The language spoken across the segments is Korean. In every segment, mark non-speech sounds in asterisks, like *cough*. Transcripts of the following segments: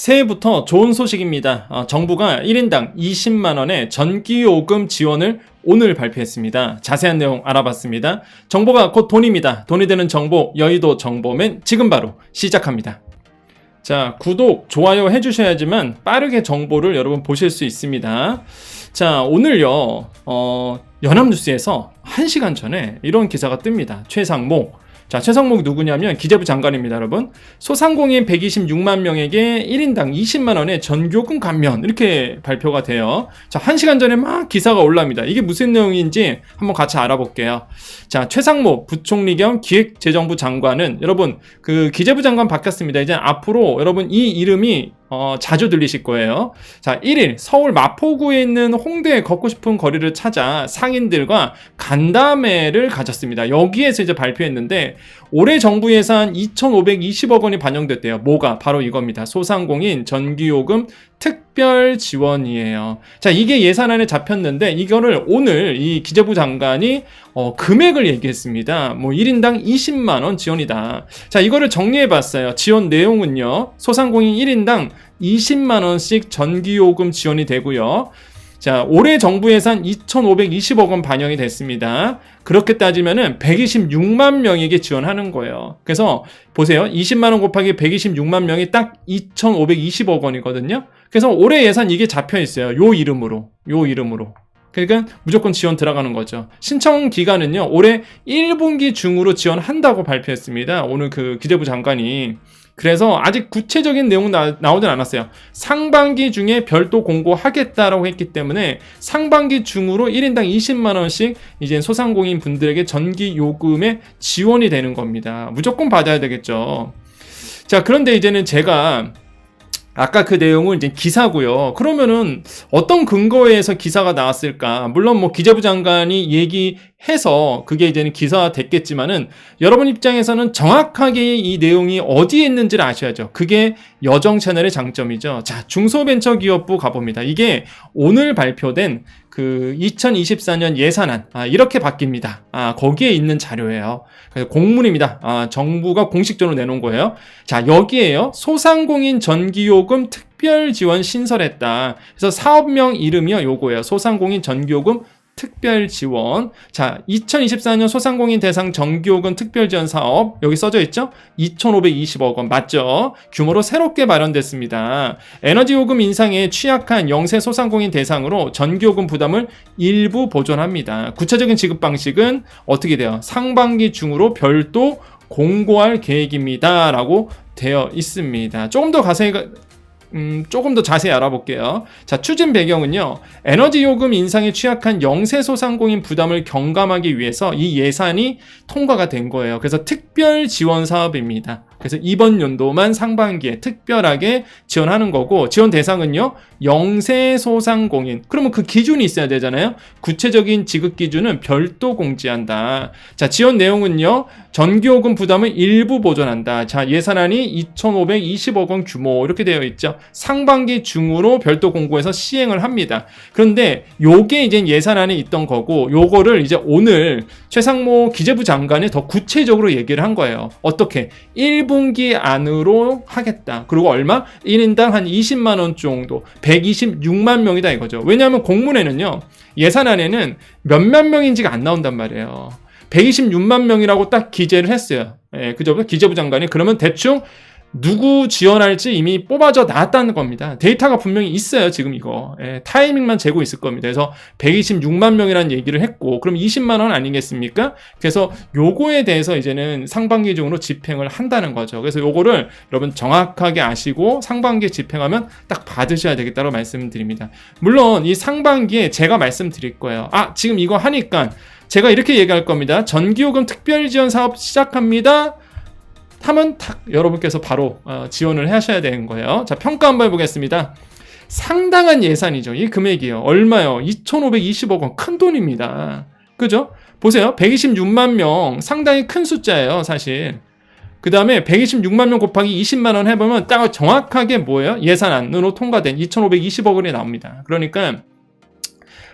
새해부터 좋은 소식입니다. 어, 정부가 1인당 20만원의 전기요금 지원을 오늘 발표했습니다. 자세한 내용 알아봤습니다. 정보가 곧 돈입니다. 돈이 되는 정보, 여의도 정보맨 지금 바로 시작합니다. 자, 구독, 좋아요 해주셔야지만 빠르게 정보를 여러분 보실 수 있습니다. 자, 오늘요, 어, 연합뉴스에서 1시간 전에 이런 기사가 뜹니다. 최상목. 자, 최상목 누구냐면 기재부 장관입니다, 여러분. 소상공인 126만 명에게 1인당 20만 원의 전교금 감면 이렇게 발표가 돼요. 자, 1시간 전에 막 기사가 올랍니다. 이게 무슨 내용인지 한번 같이 알아볼게요. 자, 최상목 부총리 겸 기획재정부 장관은 여러분 그 기재부 장관 바뀌었습니다. 이제 앞으로 여러분 이 이름이 어, 자주 들리실 거예요. 자, 1일 서울 마포구에 있는 홍대에 걷고 싶은 거리를 찾아 상인들과 간담회를 가졌습니다. 여기에서 이제 발표했는데 올해 정부 예산 2,520억 원이 반영됐대요. 뭐가? 바로 이겁니다. 소상공인 전기요금 특별 지원이에요. 자, 이게 예산안에 잡혔는데 이거를 오늘 이 기재부 장관이 어, 금액을 얘기했습니다. 뭐 1인당 20만 원 지원이다. 자, 이거를 정리해 봤어요. 지원 내용은요. 소상공인 1인당 20만 원씩 전기요금 지원이 되고요. 자, 올해 정부 예산 2,520억 원 반영이 됐습니다. 그렇게 따지면은 126만 명에게 지원하는 거예요. 그래서 보세요. 20만 원 곱하기 126만 명이 딱 2,520억 원이거든요. 그래서 올해 예산 이게 잡혀 있어요. 요 이름으로. 요 이름으로. 그러니까 무조건 지원 들어가는 거죠. 신청 기간은요, 올해 1분기 중으로 지원한다고 발표했습니다. 오늘 그 기재부 장관이. 그래서 아직 구체적인 내용은 나, 나오진 않았어요. 상반기 중에 별도 공고하겠다라고 했기 때문에 상반기 중으로 1인당 20만원씩 이제 소상공인 분들에게 전기 요금에 지원이 되는 겁니다. 무조건 받아야 되겠죠. 자, 그런데 이제는 제가 아까 그 내용은 이제 기사고요. 그러면은 어떤 근거에서 기사가 나왔을까? 물론 뭐 기재부 장관이 얘기해서 그게 이제는 기사가 됐겠지만은 여러분 입장에서는 정확하게 이 내용이 어디에 있는지를 아셔야죠. 그게 여정 채널의 장점이죠. 자, 중소벤처기업부 가봅니다. 이게 오늘 발표된 그 2024년 예산안 아, 이렇게 바뀝니다. 아, 거기에 있는 자료예요. 공문입니다. 아, 정부가 공식적으로 내놓은 거예요. 자 여기에요. 소상공인 전기요금 특별 지원 신설했다. 그래서 사업명 이름이요. 요거예요. 소상공인 전기요금 특별 지원. 자, 2024년 소상공인 대상 정기요금 특별 지원 사업 여기 써져 있죠? 2,520억 원 맞죠? 규모로 새롭게 마련됐습니다. 에너지 요금 인상에 취약한 영세 소상공인 대상으로 전기요금 부담을 일부 보존합니다. 구체적인 지급 방식은 어떻게 돼요? 상반기 중으로 별도 공고할 계획입니다라고 되어 있습니다. 조금 더 자세히 음, 조금 더 자세히 알아볼게요. 자, 추진 배경은요. 에너지 요금 인상에 취약한 영세 소상공인 부담을 경감하기 위해서 이 예산이 통과가 된 거예요. 그래서 특별 지원 사업입니다. 그래서 이번 연도만 상반기에 특별하게 지원하는 거고 지원 대상은요. 영세 소상공인. 그러면 그 기준이 있어야 되잖아요. 구체적인 지급 기준은 별도 공지한다. 자, 지원 내용은요. 전기요금 부담을 일부 보존한다. 자, 예산안이 2,520억 원 규모 이렇게 되어 있죠. 상반기 중으로 별도 공고해서 시행을 합니다. 그런데 요게 이제 예산안에 있던 거고 요거를 이제 오늘 최상모 기재부 장관이 더 구체적으로 얘기를 한 거예요. 어떻게? 1분기 안으로 하겠다. 그리고 얼마? 1인당 한 20만 원 정도. 126만 명이다 이거죠. 왜냐하면 공문에는요. 예산안에는 몇몇 명인지가 안 나온단 말이에요. 126만 명이라고 딱 기재를 했어요. 예, 그죠? 기재부 장관이 그러면 대충 누구 지원할지 이미 뽑아져 나왔다는 겁니다. 데이터가 분명히 있어요, 지금 이거. 예, 타이밍만 재고 있을 겁니다. 그래서 126만 명이라는 얘기를 했고, 그럼 20만 원 아니겠습니까? 그래서 요거에 대해서 이제는 상반기 중으로 집행을 한다는 거죠. 그래서 요거를 여러분 정확하게 아시고 상반기에 집행하면 딱 받으셔야 되겠다고 말씀드립니다. 물론 이 상반기에 제가 말씀드릴 거예요. 아, 지금 이거 하니까 제가 이렇게 얘기할 겁니다. 전기요금 특별지원 사업 시작합니다. 하면 탁 여러분께서 바로 어, 지원을 하셔야 되는 거예요. 자, 평가 한번 해보겠습니다. 상당한 예산이죠. 이 금액이요. 얼마요? 2,520억 원. 큰 돈입니다. 그죠? 보세요. 126만 명. 상당히 큰 숫자예요, 사실. 그 다음에 126만 명 곱하기 20만 원 해보면 딱 정확하게 뭐예요? 예산안으로 통과된 2,520억 원이 나옵니다. 그러니까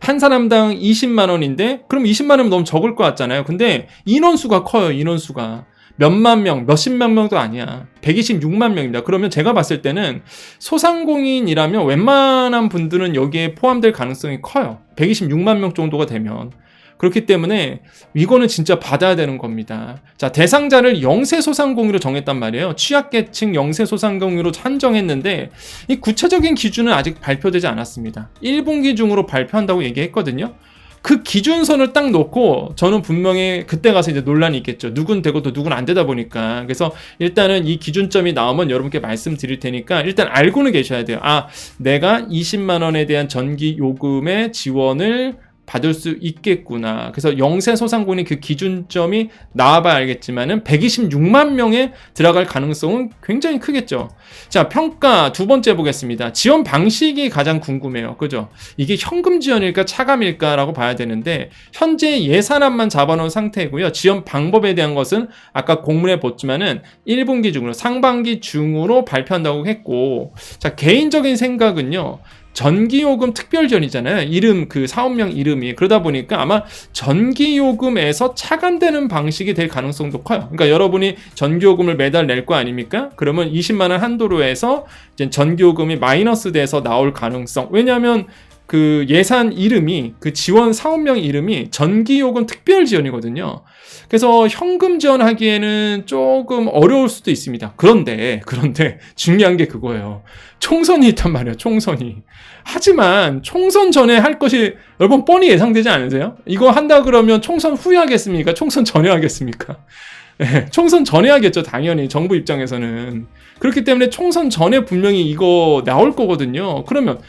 한 사람당 20만 원인데 그럼 20만 원은 너무 적을 것 같잖아요. 근데 인원수가 커요. 인원수가. 몇만 명, 몇십만 명도 아니야. 126만 명입니다. 그러면 제가 봤을 때는 소상공인이라면 웬만한 분들은 여기에 포함될 가능성이 커요. 126만 명 정도가 되면. 그렇기 때문에 이거는 진짜 받아야 되는 겁니다. 자, 대상자를 영세 소상공인으로 정했단 말이에요. 취약계층 영세 소상공인으로 한정했는데 이 구체적인 기준은 아직 발표되지 않았습니다. 1분기 중으로 발표한다고 얘기했거든요. 그 기준선을 딱 놓고 저는 분명히 그때 가서 이제 논란이 있겠죠. 누군 되고 또 누군 안 되다 보니까. 그래서 일단은 이 기준점이 나오면 여러분께 말씀드릴 테니까 일단 알고는 계셔야 돼요. 아, 내가 20만 원에 대한 전기 요금의 지원을 받을 수 있겠구나. 그래서 영세 소상공인의 그 기준점이 나와봐야 알겠지만은 126만 명에 들어갈 가능성은 굉장히 크겠죠. 자, 평가 두 번째 보겠습니다. 지원 방식이 가장 궁금해요. 그죠? 이게 현금 지원일까 차감일까라고 봐야 되는데 현재 예산안만 잡아놓은 상태고요. 지원 방법에 대한 것은 아까 공문에 봤지만은 1분기 중으로 상반기 중으로 발표한다고 했고 자, 개인적인 생각은요. 전기요금 특별전이잖아요. 이름 그 사업명 이름이 그러다 보니까 아마 전기요금에서 차감되는 방식이 될 가능성도 커요. 그러니까 여러분이 전기요금을 매달 낼 거 아닙니까? 그러면 20만 원 한도로 해서 전기요금이 마이너스 돼서 나올 가능성. 왜냐하면 그 예산 이름이 그 지원 사업명 이름이 전기요금 특별 지원이거든요. 그래서 현금 지원하기에는 조금 어려울 수도 있습니다. 그런데 그런데 *laughs* 중요한 게 그거예요. 총선이 있단 말이에요. 총선이. 하지만 총선 전에 할 것이 여러분 뻔히 예상되지 않으세요? 이거 한다 그러면 총선 후에 하겠습니까? 총선 전에 하겠습니까? 네, *laughs* 총선 전에 하겠죠. 당연히 정부 입장에서는 그렇기 때문에 총선 전에 분명히 이거 나올 거거든요. 그러면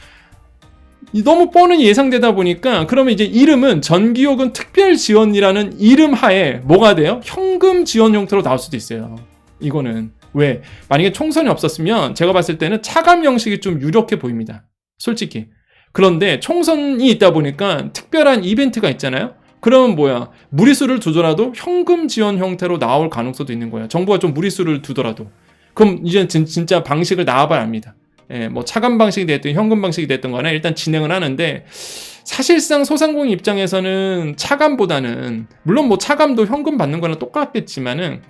너무 뻔히 예상되다 보니까 그러면 이제 이름은 전기요금 특별 지원이라는 이름 하에 뭐가 돼요? 현금 지원 형태로 나올 수도 있어요. 이거는 왜? 만약에 총선이 없었으면 제가 봤을 때는 차감 형식이 좀 유력해 보입니다. 솔직히. 그런데 총선이 있다 보니까 특별한 이벤트가 있잖아요. 그러면 뭐야? 무리수를 두더라도 현금 지원 형태로 나올 가능성도 있는 거야. 정부가 좀 무리수를 두더라도. 그럼 이제 진짜 방식을 나와봐야 합니다. 예, 뭐 차감 방식이 됐든 현금 방식이 됐든 간에 일단 진행을 하는데 사실상 소상공인 입장에서는 차감보다는 물론 뭐 차감도 현금 받는 거랑 똑같겠지만은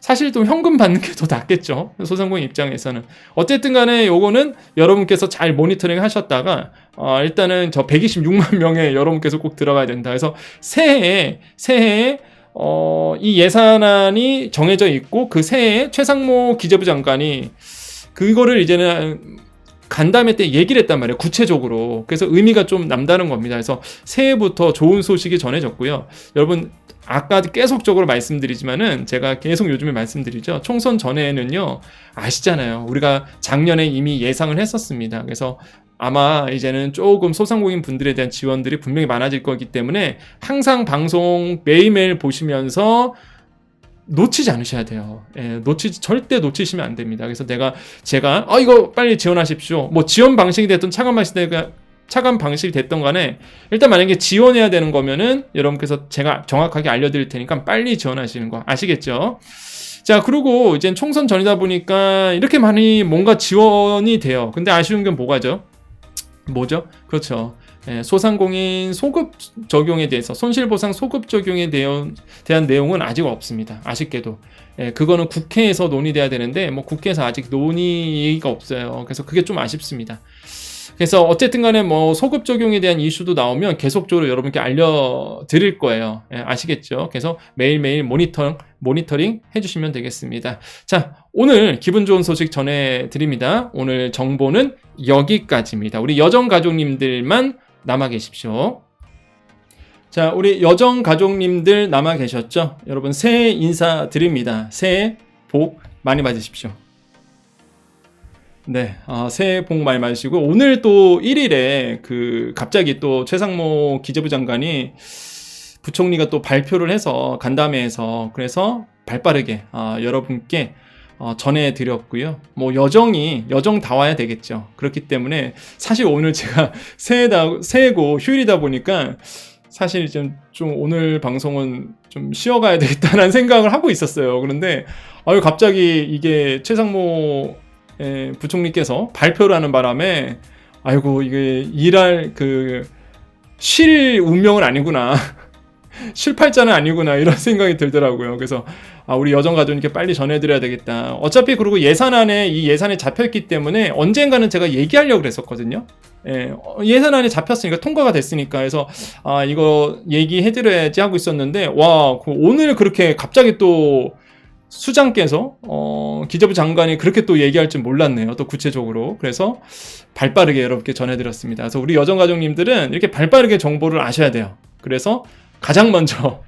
사실 또 현금 받는 게 더 낫겠죠. 소상공인 입장에서는. 어쨌든 간에 요거는 여러분께서 잘 모니터링 하셨다가, 어, 일단은 저 126만 명에 여러분께서 꼭 들어가야 된다. 그래서 새해에, 새해에, 어, 이 예산안이 정해져 있고 그 새해에 최상모 기재부 장관이 그거를 이제는 간담회 때 얘기를 했단 말이에요. 구체적으로. 그래서 의미가 좀 남다른 겁니다. 그래서 새해부터 좋은 소식이 전해졌고요. 여러분 아까 계속적으로 말씀드리지만은 제가 계속 요즘에 말씀드리죠. 총선 전에는요. 아시잖아요. 우리가 작년에 이미 예상을 했었습니다. 그래서 아마 이제는 조금 소상공인 분들에 대한 지원들이 분명히 많아질 거기 때문에 항상 방송 매일매일 보시면서 놓치지 않으셔야 돼요. 예, 놓치 절대 놓치시면 안 됩니다. 그래서 내가 제가 어 이거 빨리 지원하십시오. 뭐 지원 방식이 됐든 차감 방식이 차감 방식이 됐던 간에 일단 만약에 지원해야 되는 거면은 여러분께서 제가 정확하게 알려드릴 테니까 빨리 지원하시는 거 아시겠죠? 자 그리고 이제 총선 전이다 보니까 이렇게 많이 뭔가 지원이 돼요. 근데 아쉬운 게 뭐가죠? 뭐죠? 그렇죠. 예, 소상공인 소급 적용에 대해서 손실보상 소급 적용에 대한, 대한 내용은 아직 없습니다. 아쉽게도 예, 그거는 국회에서 논의돼야 되는데 뭐 국회에서 아직 논의가 없어요. 그래서 그게 좀 아쉽습니다. 그래서 어쨌든 간에 뭐 소급 적용에 대한 이슈도 나오면 계속적으로 여러분께 알려드릴 거예요. 예, 아시겠죠? 그래서 매일매일 모니터, 모니터링 해주시면 되겠습니다. 자, 오늘 기분 좋은 소식 전해드립니다. 오늘 정보는 여기까지입니다. 우리 여정 가족님들만 남아 계십시오. 자, 우리 여정 가족님들 남아 계셨죠? 여러분 새해 인사 드립니다. 새해 복 많이 받으십시오. 네, 어, 새해 복 많이 받으시고 오늘 또 1일에 그 갑자기 또 최상모 기재부 장관이 부총리가 또 발표를 해서 간담회에서 그래서 발빠르게 어, 여러분께 어, 전해드렸고요. 뭐 여정이 여정 다 와야 되겠죠. 그렇기 때문에 사실 오늘 제가 *laughs* 새해다 새해고 휴일이다 보니까 사실 좀, 좀 오늘 방송은 좀 쉬어가야 되겠다는 *laughs* 생각을 하고 있었어요. 그런데 아유 갑자기 이게 최상모 예, 부총리께서 발표를 하는 바람에 아이고 이게 일할 그 쉴 운명은 아니구나. 실팔자는 아니구나 이런 *laughs* 생각이 들더라고요. 그래서 아, 우리 여정 가족님께 빨리 전해드려야 되겠다. 어차피 그리고 예산 안에 이 예산에 잡혀있기 때문에 언젠가는 제가 얘기하려고 그랬었거든요. 예, 어, 예산 안에 잡혔으니까 통과가 됐으니까 그래서 아 이거 얘기해드려야지 하고 있었는데 와 그 오늘 그렇게 갑자기 또 수장께서 어, 기재부 장관이 그렇게 또 얘기할 줄 몰랐네요. 또 구체적으로 그래서 발빠르게 여러분께 전해드렸습니다. 그래서 우리 여정 가족님들은 이렇게 발빠르게 정보를 아셔야 돼요. 그래서 가장 먼저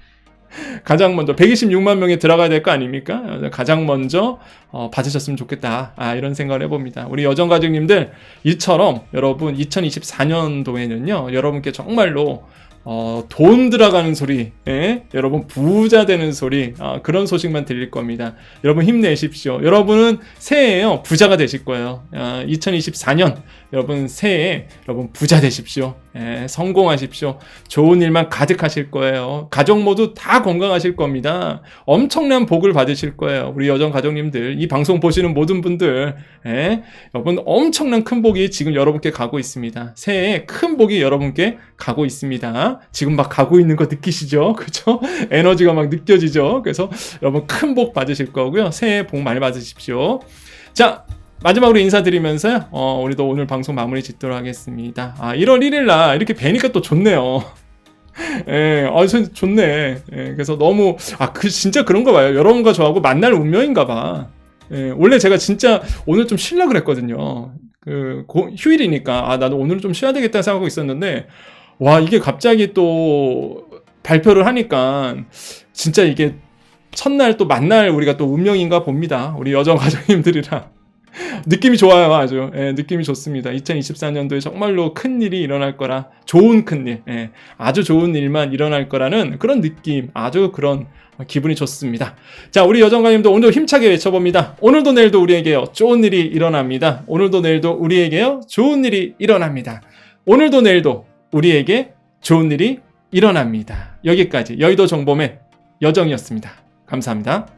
*laughs* 가장 먼저 126만 명이 들어가야 될 거 아닙니까? 가장 먼저 어, 받으셨으면 좋겠다. 아, 이런 생각을 해봅니다. 우리 여정 가족님들 이처럼 여러분 2024년도에는요 여러분께 정말로 어, 돈 들어가는 소리, 예? 여러분 부자 되는 소리, 아, 그런 소식만 들릴 겁니다. 여러분 힘내십시오. 여러분은 새해에요 부자가 되실 거예요. 아, 2024년 여러분 새해에 여러분 부자 되십시오. 예, 성공하십시오. 좋은 일만 가득하실 거예요. 가족 모두 다 건강하실 겁니다. 엄청난 복을 받으실 거예요. 우리 여정 가족님들, 이 방송 보시는 모든 분들, 예, 여러분 엄청난 큰 복이 지금 여러분께 가고 있습니다. 새해에 큰 복이 여러분께 가고 있습니다. 지금 막 가고 있는 거 느끼시죠? *laughs* 그죠? 에너지가 막 느껴지죠? 그래서 여러분 큰 복 받으실 거고요. 새해 복 많이 받으십시오. 자, 마지막으로 인사드리면서요. 어, 우리도 오늘 방송 마무리 짓도록 하겠습니다. 아, 1월 1일 날 이렇게 뵈니까 또 좋네요. *laughs* 예, 아, 전 좋네. 예, 그래서 너무, 아, 그, 진짜 그런가 봐요. 여러분과 저하고 만날 운명인가 봐. 예, 원래 제가 진짜 오늘 좀 쉬려고 그랬거든요. 그, 고, 휴일이니까, 아, 나도 오늘 좀 쉬어야 되겠다 생각하고 있었는데, 와, 이게 갑자기 또 발표를 하니까, 진짜 이게 첫날 또 만날 우리가 또 운명인가 봅니다. 우리 여정 가족님들이랑. *laughs* 느낌이 좋아요, 아주. 예, 느낌이 좋습니다. 2024년도에 정말로 큰 일이 일어날 거라, 좋은 큰 일, 예, 아주 좋은 일만 일어날 거라는 그런 느낌, 아주 그런 기분이 좋습니다. 자, 우리 여정가님도 오늘도 힘차게 외쳐봅니다. 오늘도 내일도 우리에게요, 좋은 일이 일어납니다. 오늘도 내일도 우리에게요, 좋은 일이 일어납니다. 오늘도 내일도 우리에게 좋은 일이 일어납니다. 여기까지 여의도 정봄의 여정이었습니다. 감사합니다.